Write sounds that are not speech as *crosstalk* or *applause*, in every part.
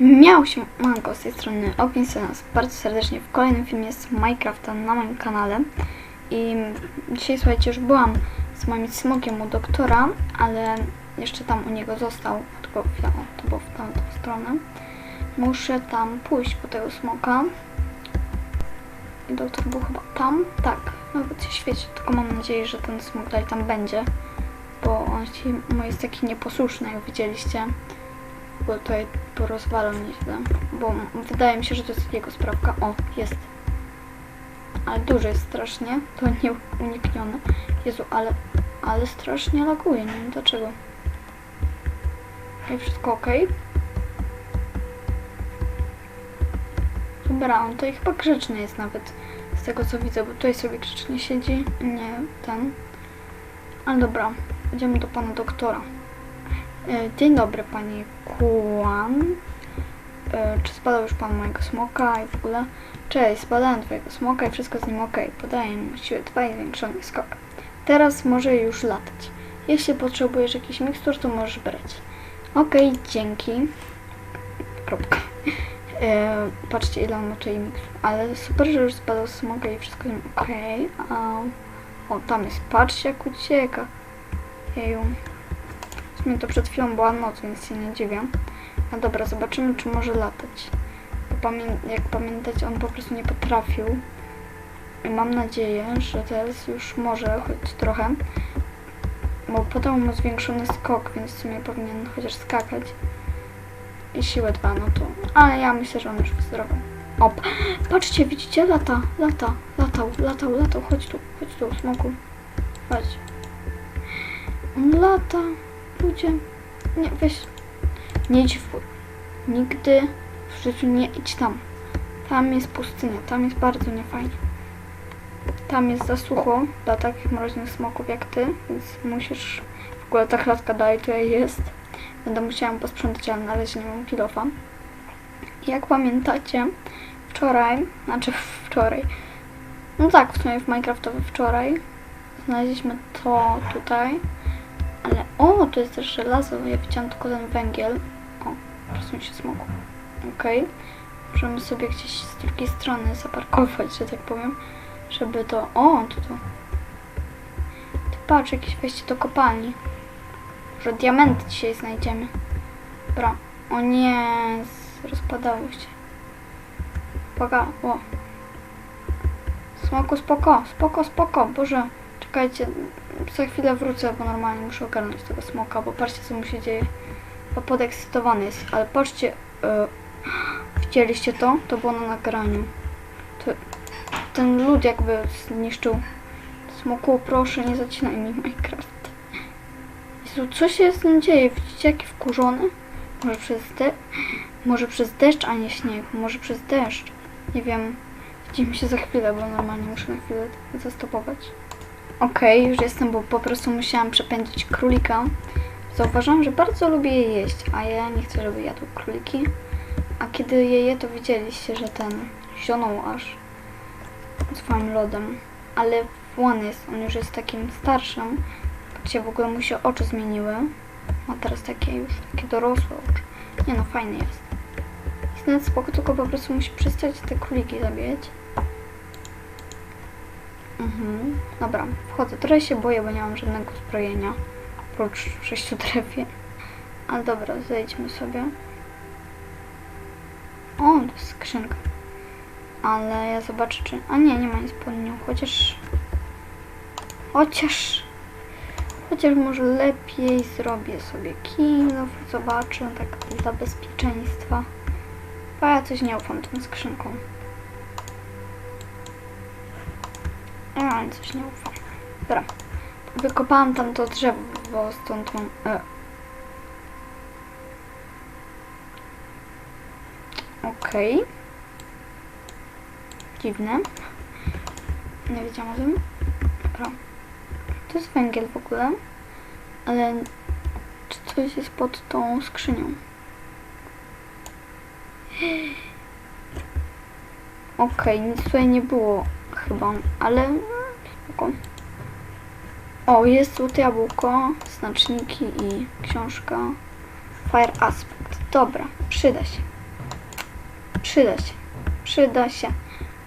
Miał się manko z tej strony. Ognicy nas bardzo serdecznie w kolejnym filmie z Minecrafta na moim kanale. I dzisiaj słuchajcie już byłam z moim smokiem u doktora, ale jeszcze tam u niego został, tylko chwila, o, to było w tamtą stronę. Muszę tam pójść po tego smoka. I doktor był chyba tam, tak, nawet się świeci, tylko mam nadzieję, że ten smok dalej tam będzie bo on się, no, jest taki nieposłuszny, jak widzieliście bo tutaj porozwalał nieźle, bo wydaje mi się, że to jest jego sprawka. O, jest. Ale duży jest strasznie, to nie uniknione. Jezu, ale, ale strasznie laguje, nie wiem dlaczego. I wszystko ok. Dobra, on tutaj chyba grzeczny jest nawet, z tego co widzę, bo tutaj sobie grzecznie siedzi, nie ten. Ale dobra, idziemy do pana doktora. E, Dzień dobry, panie Kłan. E, Czy spadał już pan mojego smoka i w ogóle? Cześć, spadałem twojego smoka i wszystko z nim ok. Podaję mu siłę 2 i zwiększony skok. Teraz może już latać. Jeśli potrzebujesz jakiś mikstur, to możesz brać. Ok, dzięki. Kropka. E, patrzcie, ile on ma tutaj mikstur. Ale super, że już spadał smoka i wszystko z nim ok. A, o, tam jest. Patrzcie, jak ucieka. Jeju. Sumie to przed chwilą była noc, więc się nie dziwię. A dobra, zobaczymy, czy może latać. Jak pamiętać, on po prostu nie potrafił. I mam nadzieję, że teraz już może choć trochę. Bo podał mu zwiększony skok, więc w sumie powinien chociaż skakać. I siłę dwa, no to... Ale ja myślę, że on już wyzdrowiał. O, *gasps* patrzcie, widzicie? Lata, lata, latał, latał, latał. Chodź tu, chodź tu, smoku. Chodź. On lata. Ludzie, nie, weź, nie idź w Nigdy w życiu nie idź tam. Tam jest pustynia, tam jest bardzo niefajnie. Tam jest za sucho dla takich mroźnych smoków jak ty, więc musisz, w ogóle ta klatka dalej tutaj jest. Będę musiała posprzątać, ale na razie nie mam kilofa. Jak pamiętacie, wczoraj, znaczy wczoraj, no tak, w sumie w Minecraftowy wczoraj, znaleźliśmy to tutaj, ale o, to jest też żelazo. Ja widziałam tylko ten węgiel. O, przesuń się smoku. Okej. Możemy sobie gdzieś z drugiej strony zaparkować, że tak powiem. Żeby to... O, to. Ty patrz, jakieś wejście do kopalni. Może diamenty dzisiaj znajdziemy. Dobra. O nie, rozpadało się. Uwaga, o. Smoku, spoko, spoko, spoko. Boże, czekajcie, za chwilę wrócę, bo normalnie muszę ogarnąć tego smoka, bo patrzcie co mu się dzieje. Bo podekscytowany jest, ale patrzcie, e, widzieliście to? To było na nagraniu. To, ten lód jakby zniszczył. Smoku, proszę, nie zacinaj mi Minecraft. Jezu, co się z nim dzieje? Widzicie, jaki wkurzony? Może przez de... Może przez deszcz, a nie śnieg. Może przez deszcz. Nie wiem. Widzimy się za chwilę, bo normalnie muszę na chwilę zastopować. Okej, już jestem, bo po prostu musiałam przepędzić królika. Zauważyłam, że bardzo lubię je jeść, a ja nie chcę, żeby jadł króliki. A kiedy je je, to widzieliście, że ten zionął aż swoim lodem. Ale łany jest, on już jest takim starszym. Patrzcie, w ogóle mu się oczy zmieniły. Ma teraz takie już, takie dorosłe oczy. Nie no, fajny jest. Jest nawet spoko, tylko po prostu musi przestać te króliki zabijać. Mhm. Dobra, wchodzę. Trochę się boję, bo nie mam żadnego zbrojenia. Oprócz sześciu drewien. Ale dobra, zejdźmy sobie. O, to jest skrzynka. Ale ja zobaczę, czy... A nie, nie ma nic pod nią. Chociaż... Chociaż... Chociaż może lepiej zrobię sobie kilo. Zobaczę, tak dla bezpieczeństwa. Bo ja coś nie ufam tą skrzynką. A, coś nie. Dobra. Wykopałam tam to drzewo, bo stąd mam... E. Okej. Dziwne. Nie wiedziałam o tym. Dobra. To jest węgiel w ogóle. Ale czy coś jest pod tą skrzynią? Okej, nic tutaj nie było chyba, ale spoko. O, jest złote jabłko, znaczniki i książka Fire Aspect. Dobra, przyda się. Przyda się. Przyda się.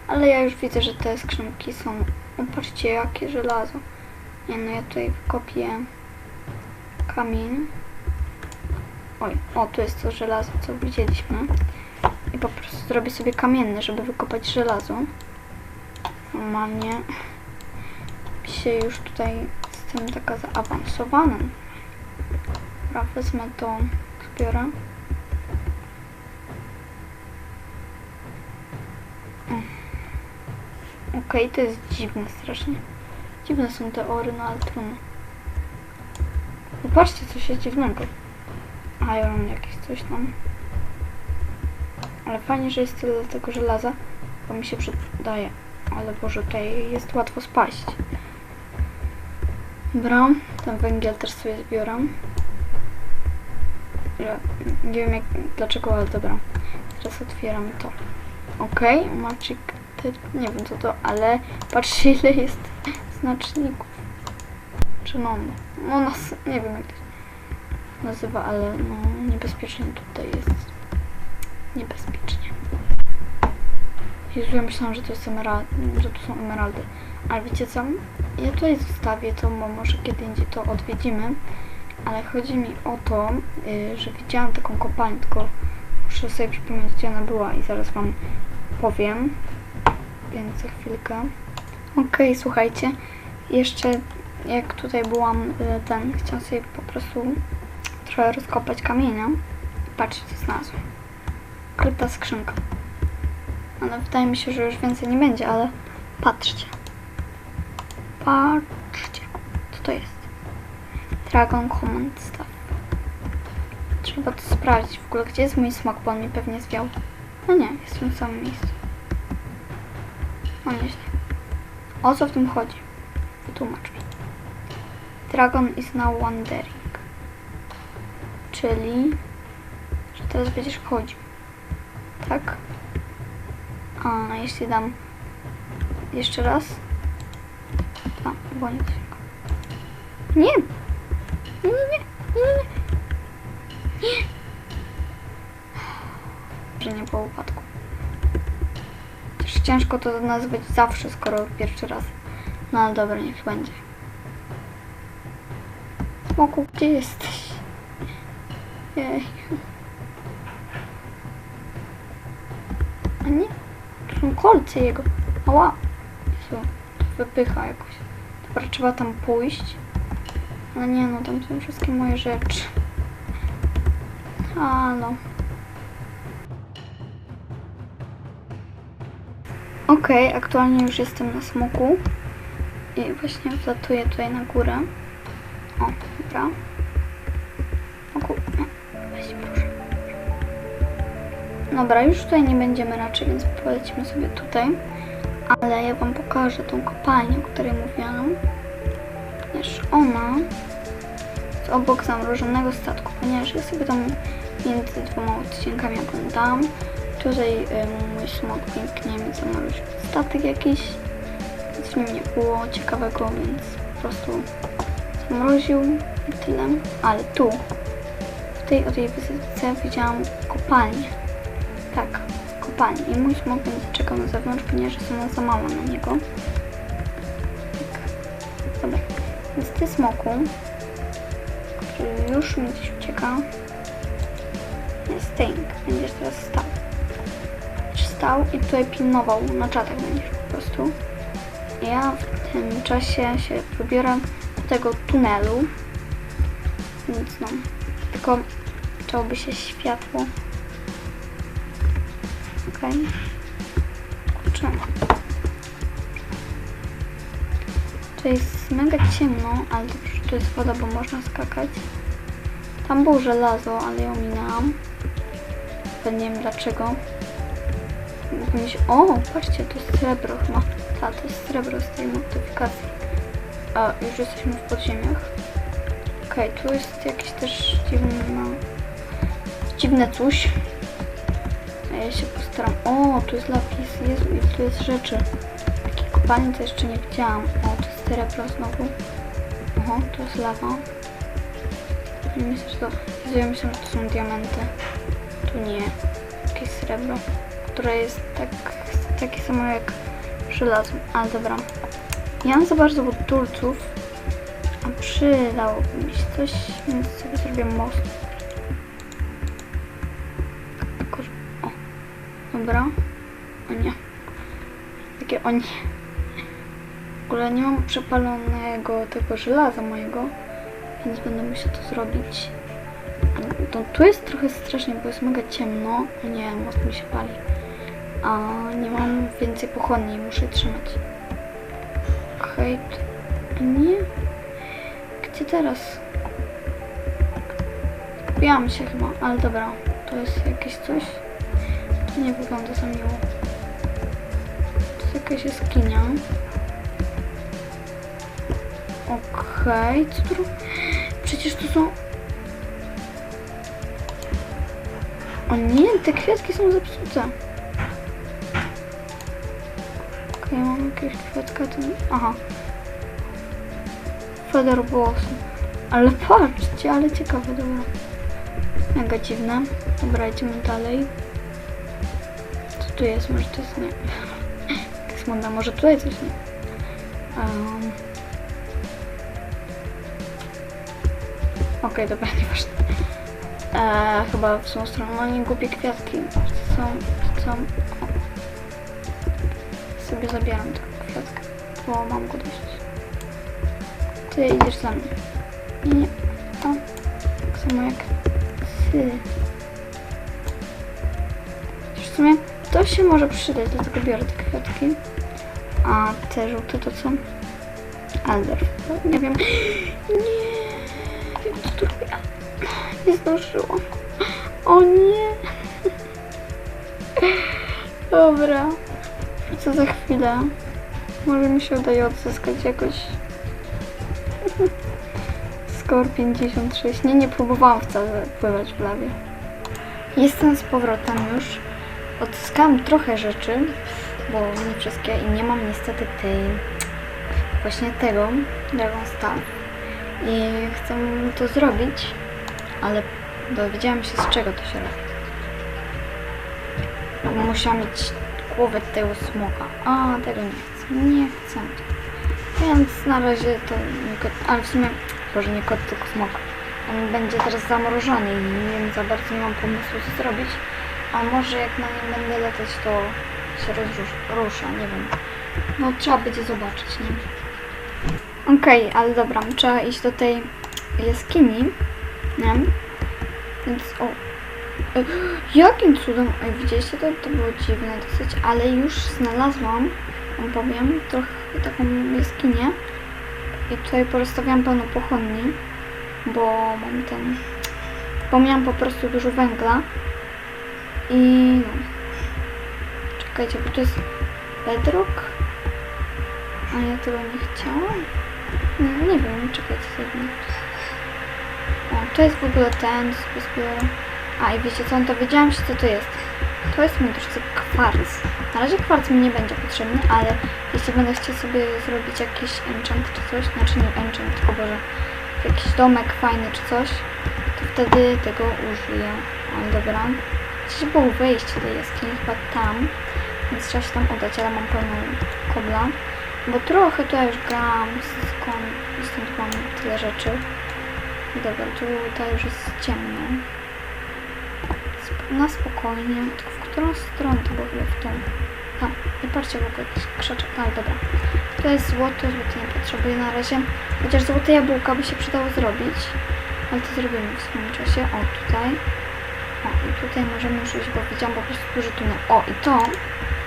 Ale ja już widzę, że te skrzynki są... O, jakie żelazo. Nie no, ja tutaj wykopię kamień. Oj, o, tu jest to żelazo, co widzieliśmy. I po prostu zrobię sobie kamienny, żeby wykopać żelazo. Normalnie się już tutaj tym taka zaawansowana. Dobra, wezmę to, zbiorę. Mm. Okej, to jest dziwne strasznie. Dziwne są te ory, ale trudno. Zobaczcie, coś jest dziwnego. Iron jakieś coś tam. Ale fajnie, że jest tyle tego żelaza, bo mi się przydaje. Ale Boże, tutaj jest łatwo spaść. Dobra, ten węgiel też sobie zbiorę. Ja Nie wiem jak, dlaczego, ale dobra. Teraz otwieram to. Okej, okay, Magic, nie wiem co to, ale patrzcie ile jest znaczników. Czy no, no nas, nie wiem jak to nazywa, ale no niebezpiecznie tutaj jest. Niebezpiecznie. Jezu, ja myślałam, że to jest że to są emeraldy. Ale wiecie co? Ja tutaj zostawię to, bo może kiedy indziej to odwiedzimy. Ale chodzi mi o to, y, że widziałam taką kopalnię, tylko muszę sobie przypomnieć, gdzie ona była i zaraz wam powiem. Więc za chwilkę. Okej, słuchajcie. Jeszcze jak tutaj byłam, y, ten, chciałam sobie po prostu trochę rozkopać kamienia. Patrzcie, co znalazłam. Kryta skrzynka. Ale wydaje mi się, że już więcej nie będzie, ale patrzcie. Patrzcie. Co to jest? Dragon Command Staff. Trzeba to sprawdzić w ogóle, gdzie jest mój smok, bo on mi pewnie zwiał. No nie, jest w tym samym miejscu. No nieźle. O co w tym chodzi? Wytłumacz mi. Dragon is now wandering. Czyli, że teraz będziesz chodził. Tak? A jeśli dam jeszcze raz. A. Nie! Nie, nie, nie, nie, nie, nie. Nie! Że nie było upadku. Też ciężko to nazwać zawsze, skoro pierwszy raz. No ale dobra, niech będzie. Smoku, gdzie jesteś? Jej. A nie? Tu są kolce jego. Ała. To wypycha jakoś. Dobra, trzeba tam pójść. Ale nie no, tam są wszystkie moje rzeczy. Halo. Okej, okay, aktualnie już jestem na smoku. I właśnie wlatuję tutaj na górę. O, dobra. Dobra, już tutaj nie będziemy raczej, więc polecimy sobie tutaj. Ale ja wam pokażę tą kopalnię, o której mówiłam. Ponieważ ona jest obok zamrożonego statku, ponieważ ja sobie tam między dwoma odcinkami oglądałam. Tutaj y, mój smok pięknie mi zamroził statek jakiś. Nic w nim nie było ciekawego, więc po prostu zamroził i tyle. Ale tu, w tej o tej wysypce widziałam kopalnię. Tak, kopalnię. I mój smok będzie czekał na zewnątrz, ponieważ jestem za mała na niego. Tak. Dobra. Więc ty smoku, który już mi gdzieś ucieka, jest stink. Będziesz teraz stał. Stał i tutaj pilnował. Na czatach będziesz po prostu. Ja w tym czasie się wybiorę do tego tunelu. Więc no. Tylko chciałoby się światło. Okay. Kurczę. To jest mega ciemno, ale dobrze, że tu jest woda, bo można skakać. Tam było żelazo, ale ją minęłam. Nie wiem dlaczego. O, patrzcie, to jest srebro chyba. Tak, to jest srebro z tej modyfikacji. A, już jesteśmy w podziemiach. Okej, okay, tu jest jakieś też dziwne, dziwne coś. Ja się postaram. O, tu jest lapis. Jezu, ile tu jest rzeczy. Takiej kopalni jeszcze nie widziałam. O, to jest srebro znowu. Oho, to jest lawa. Myślę, że to... Jezu, ja myślę, że to są diamenty. Tu nie. Jakieś srebro. które jest tak, takie samo jak żelazo. Ale dobra. Ja mam za bardzo budulców, a przydałoby mi się coś, więc sobie zrobię most. Tylko, że- O, dobra. O nie. Takie o nie. W ogóle nie mam przepalonego tego żelaza mojego, więc będę musiał to zrobić. To, tu jest trochę strasznie, bo jest mega ciemno. O nie, most mi się pali. A nie mam więcej pochodni, muszę trzymać. Tu- nie. Gdzie teraz? Kupiłam się chyba, ale dobra. To jest jakieś coś. To nie wygląda za miło. To jest jakaś jaskinia. Okej, co tu? Przecież tu są... O nie, te kwiatki są zepsute. Okej, mam jakiegoś kwiatka, to... Aha. Feather Blossom. Ale patrzcie, ale ciekawe, dobra. Mega dziwne. Dobra, idziemy dalej. Jak smutno, może tutaj coś nie. Um. Okej, dobra, nieważne. Eee, chyba w tą stronę. No nie głupie kwiatki. Są, są. O. Sobie zabieram tę kwiatkę, bo mam go dość. Ty idziesz za mną. Nie, nie. O. Tak samo jak ty. W sumie to się może przydać, dlatego biorę te kwiatki. A te żółte to co? Alder. Nie wiem. *gasps* Nie. Wiem co tu robię. Nie zdążyłam. O nie. *laughs* Dobra. Co za chwilę. Może mi się udaje odzyskać jakoś. *laughs* Score 56. Nie, nie próbowałam wcale pływać w lawie. Jestem z powrotem już. Odzyskałam trochę rzeczy, bo nie wszystkie i nie mam niestety tej właśnie tego Dragon Staff. I chcę to zrobić, ale dowiedziałam się z czego to się robi. Musiałam mieć głowę tego smoka. A, tego nie chcę. Nie chcę. Więc na razie to kot, ale w sumie, może nie kot, tylko smok. On będzie teraz zamrożony i nie wiem, za bardzo nie mam pomysłu co zrobić. A może jak na nim będę latać, to się rozrusza, nie wiem. No trzeba będzie zobaczyć, nie? Okej, ale dobra, trzeba iść do tej jaskini, nie? Więc o... *gasps* Jakim cudem? Ej, widzieliście to? To było dziwne dosyć, ale już znalazłam, wam powiem, trochę taką jaskinię. I tutaj porozstawiałam pełno pochodni, bo mam ten... Bo miałam po prostu dużo węgla. I no. Czekajcie, bo to jest bedrock. A ja tego nie chciałam. Nie, wiem, czekajcie sobie. O, to jest w ogóle ten z zbiorę. A i wiecie co, to wiedziałam się co to jest. To jest mi troszkę kwarc. Na razie kwarc mi nie będzie potrzebny, ale jeśli będę chciał sobie zrobić jakiś enchant czy coś, znaczy nie enchant, tylko Boże, jakiś domek fajny czy coś, to wtedy tego użyję. Ale dobra. Gdzieś było wejście do jaskini, chyba tam, więc trzeba się tam udać, ale mam pełną kobla. Bo trochę to ja już grałam, skąd, stąd mam tyle rzeczy. Dobra, tutaj już jest ciemno. Na spokojnie, tylko w którą stronę to w ogóle w tą? A, nie patrzcie w ogóle, krzaczek, ale dobra. To jest złoto, złoto nie potrzebuję na razie. Chociaż złote jabłka by się przydało zrobić. Ale to zrobimy w swoim czasie. O, tutaj. O, i tutaj możemy już iść, bo widziałam po prostu duży tunel. O, i to,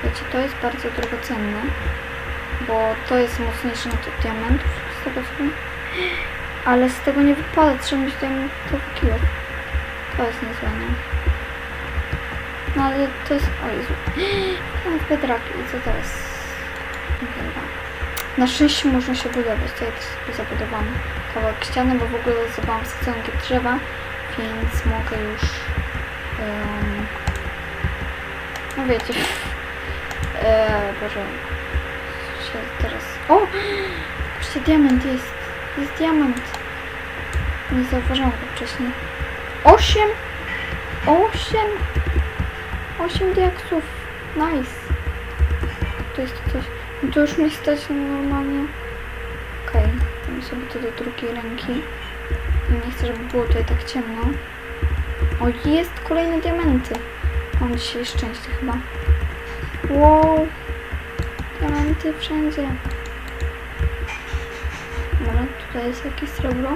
wiecie, to jest bardzo drogocenne bo to jest mocniejsze tych diamentów z tego co. Ale z tego nie wypada, trzeba mieć diamentowy kilo. To jest niezłe, nie? No ale to jest... O Jezu. *gasps* Mam pedraki i co teraz? Dobra. Na szczęście można się budować. Tutaj też sobie zabudowałam kawałek ściany, bo w ogóle zrobiłam sadzonki drzewa, więc mogę już... no wiecie... Eee, Boże, się teraz... O! Patrzcie, diament jest. Jest diament. Nie zauważyłam go wcześniej. Osiem! Osiem! Osiem diaksów. Nice. To jest coś. No to już mi stać normalnie. Okej, dam sobie to do drugiej ręki. Nie chcę, żeby było tutaj tak ciemno. O, jest kolejne diamenty. Mam dzisiaj szczęście chyba. Wow. Diamenty wszędzie. Dobra, tutaj jest jakieś srebro.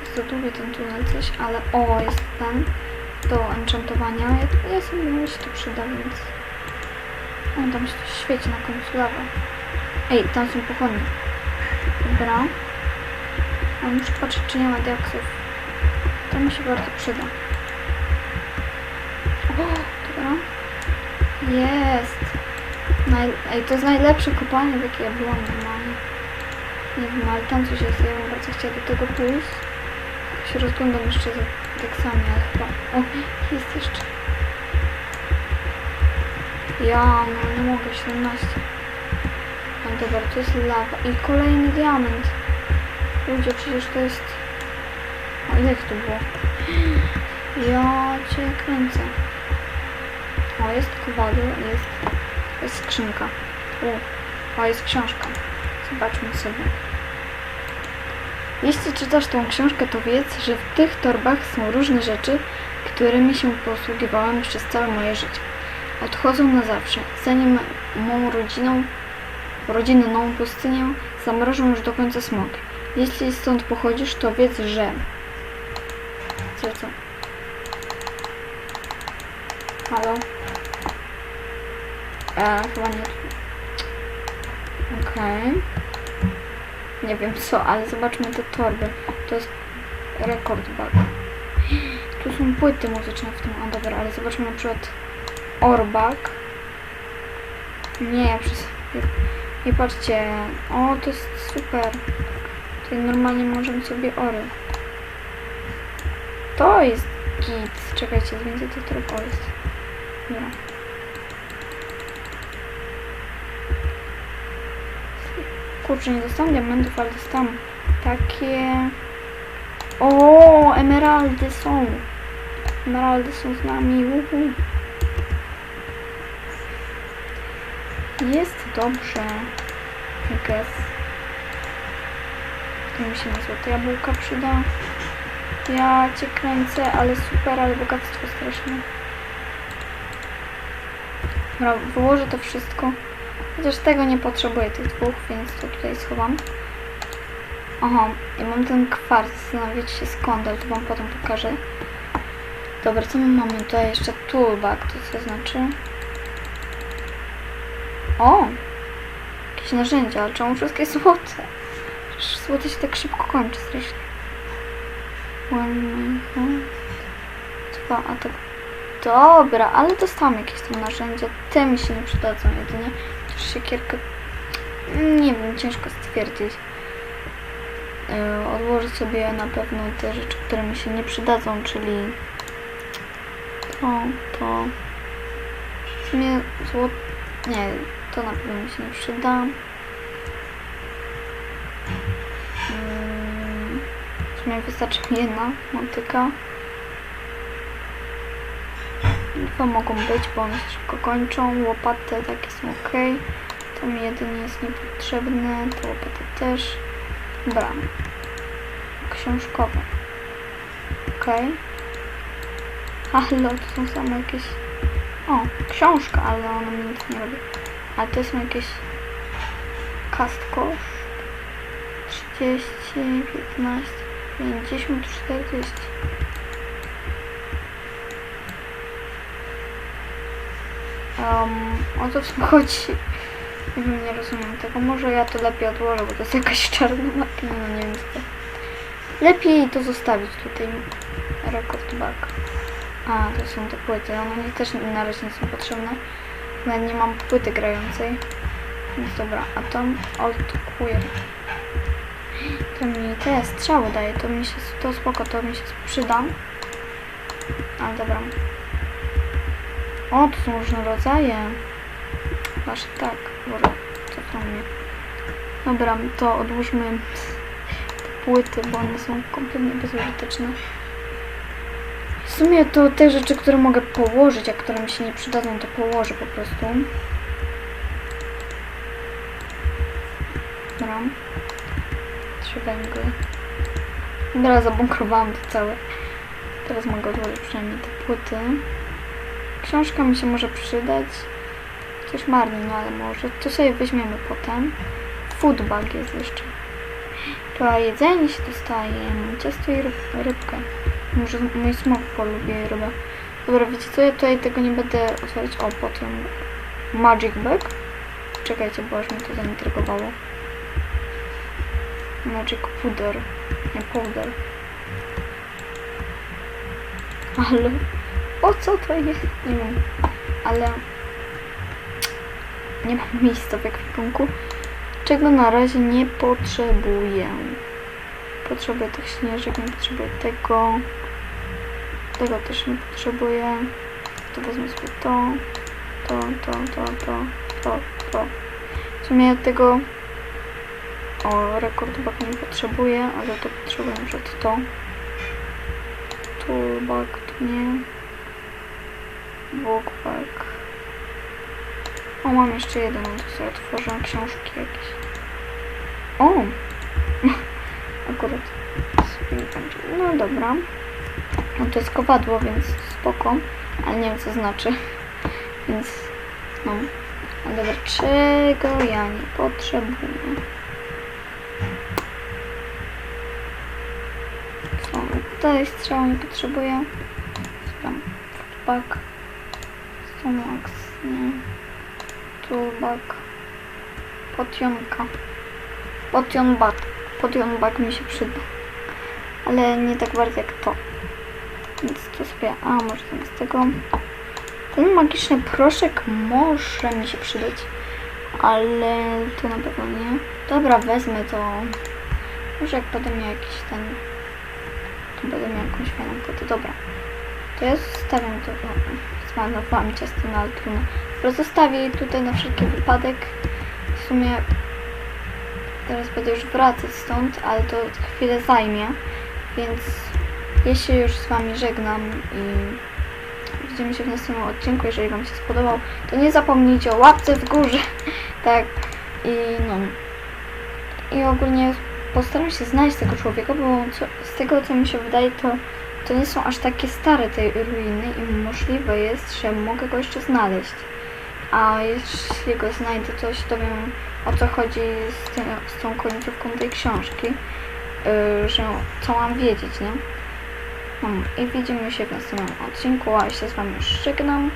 Jest to długi ten tunel coś, ale o, jest ten do enchantowania. Ja, ja sobie mi się to przyda, więc... O, tam się coś świeci na końcu lawa. Ej, tam są pochodnie. Dobra. A muszę patrzeć, czy nie ma diaksów. To mi się bardzo przyda. O, dobra. Jest. Naj... Ej, to jest najlepsze kopalnie, w jakie ja byłam normalnie. Nie wiem, ale tam coś jest. Ja bym bardzo chciała do tego pójść. Tak się rozglądam jeszcze za diaksami, ale chyba... O, jest jeszcze. Ja, no nie mogę, 17. No dobra, to jest lawa. I kolejny diament. Ludzie, przecież to jest... O, ile ich tu było? Ja cię kręcę. O, jest kowadło, jest... Jest skrzynka. O, o, jest książka. Zobaczmy sobie. Jeśli czytasz tą książkę, to wiedz, że w tych torbach są różne rzeczy, którymi się posługiwałam przez całe moje życie. Odchodzą na zawsze. Zanim mą rodziną, rodzinną pustynię zamrożą już do końca smoki. Jeśli stąd pochodzisz, to wiedz, że... Co? Halo? E, chyba nie. Okej. Nie wiem co, ale zobaczmy te torby. To jest rekord bug. Tu są płyty muzyczne w tym. A dobra, ale zobaczmy na przykład Orbak. Nie, przez... I patrzcie. O, to jest super. Tutaj normalnie możemy sobie ory. To jest git. Czekajcie, więcej tych torb. O, jest. Dobra. Kurczę, nie dostałam diamentów, ale dostałam takie... O, emeraldy są. Emeraldy są z nami. Uhu. Jest dobrze. I guess. To mi się na złote jabłka przyda. Ja cię kręcę, ale super, ale bogactwo straszne. Dobra, wyłożę to wszystko. Chociaż tego nie potrzebuję, tych dwóch, więc to tutaj schowam. Aha, i mam ten kwarc, zastanawiać się skąd, ale to wam potem pokażę. Dobra, co my mamy? Tutaj jeszcze toolbag, to co znaczy? O! Jakieś narzędzia, ale czemu wszystkie złote? Przecież złote się tak szybko kończy strasznie. Dwa, a tak... Dobra, ale dostałam jakieś tam narzędzia. Te mi się nie przydadzą jedynie. Chociaż siekierkę... Nie wiem, ciężko stwierdzić. Yy, odłożę sobie na pewno te rzeczy, które mi się nie przydadzą, czyli to, to w sumie nie, to na pewno mi się nie przyda. Sumie wystarczy mi jedna motyka. Dwa mogą być, bo one szybko kończą. Łopaty takie są ok. To mi jedynie jest niepotrzebne. To łopaty też. Dobra. Książkowe. Ok. Halo, to są same jakieś... O, książka, ale ona mi nic nie robi. A to są jakieś... Cast cost. 30, 15, 50, 40. Um, o co w tym chodzi? Nie rozumiem tego. Może ja to lepiej odłożę, bo to jest jakaś czarna makina, no nie wiem co. Lepiej to zostawić tutaj. Rekord bug. A, to są te płyty. One mi też na razie nie są potrzebne. Nawet nie mam płyty grającej. Więc dobra, a to alt queer. To mi te strzały daje, to mi się, to spoko, to mi się przyda. Ale dobra. O, tu są różne rodzaje. Właśnie tak, dobra, cofnął mnie. Dobra, to odłóżmy płyty, bo one są kompletnie bezużyteczne. sumie to te rzeczy, które mogę położyć, a które mi się nie przydadzą, to położę po prostu. Dobra. Trzy węgle. Dobra, zabunkrowałam to całe. Teraz mogę odłożyć przynajmniej te płyty. Książka mi się może przydać. Coś marnie, no ale może. To sobie weźmiemy potem. Foodbag jest jeszcze. To jedzenie się dostaje. Ciasto i ryb, rybkę. Może mój smok polubi rybę. Dobra, wiecie co? Ja tutaj tego nie będę otwierać. O, potem Magic Bag. Czekajcie, bo aż mnie to zaintrygowało. Magic Powder. Nie powder. Ale o co to jest? Nie wiem. Ale nie mam miejsca w ekwipunku, czego na razie nie potrzebuję. Potrzebuję tych śnieżek, nie potrzebuję tego. Tego też nie potrzebuję. To wezmę sobie to, to, to, to, to, to, to. W sumie tego o, rekordbag nie potrzebuję, ale to potrzebuję przed to. Toolbag to nie. Bookbag. O, mam jeszcze jeden, to sobie otworzę książki jakieś. O! *laughs* Akurat. No dobra. No to jest kowadło, więc spoko. Ale nie wiem co znaczy. *laughs* Więc no. Ale czego ja nie potrzebuję? Co? Tutaj strzału nie potrzebuję. Spam. Footbag. Stomax. Nie. Toolbag. Potionka. Potionbag. Potionbag mi się przyda. Ale nie tak bardzo jak to. Więc to sobie... A, może zamiast tego... Ten magiczny proszek może mi się przydać. Ale to na pewno nie. Dobra, wezmę to. Może jak miał jakiś ten... To będę miał jakąś fajną płytę. Dobra. To ja zostawiam to. Zmarnowałam ciasto na altruno. Dobra, zostawię je tutaj na wszelki wypadek. W sumie teraz będę już wracać stąd, ale to chwilę zajmie. Więc ja się już z Wami żegnam i widzimy się w następnym odcinku. Jeżeli Wam się spodobał, to nie zapomnijcie o łapce w górze. *laughs* tak. I no. I ogólnie postaram się znaleźć tego człowieka, bo co, z tego co mi się wydaje, to, to nie są aż takie stare te ruiny i możliwe jest, że mogę go jeszcze znaleźć. A jeśli go znajdę, to się dowiem o co chodzi z, z tą końcówką tej książki, yy, że co mam wiedzieć, nie? No, i widzimy się w następnym odcinku, a ja się z Wami już żegnam.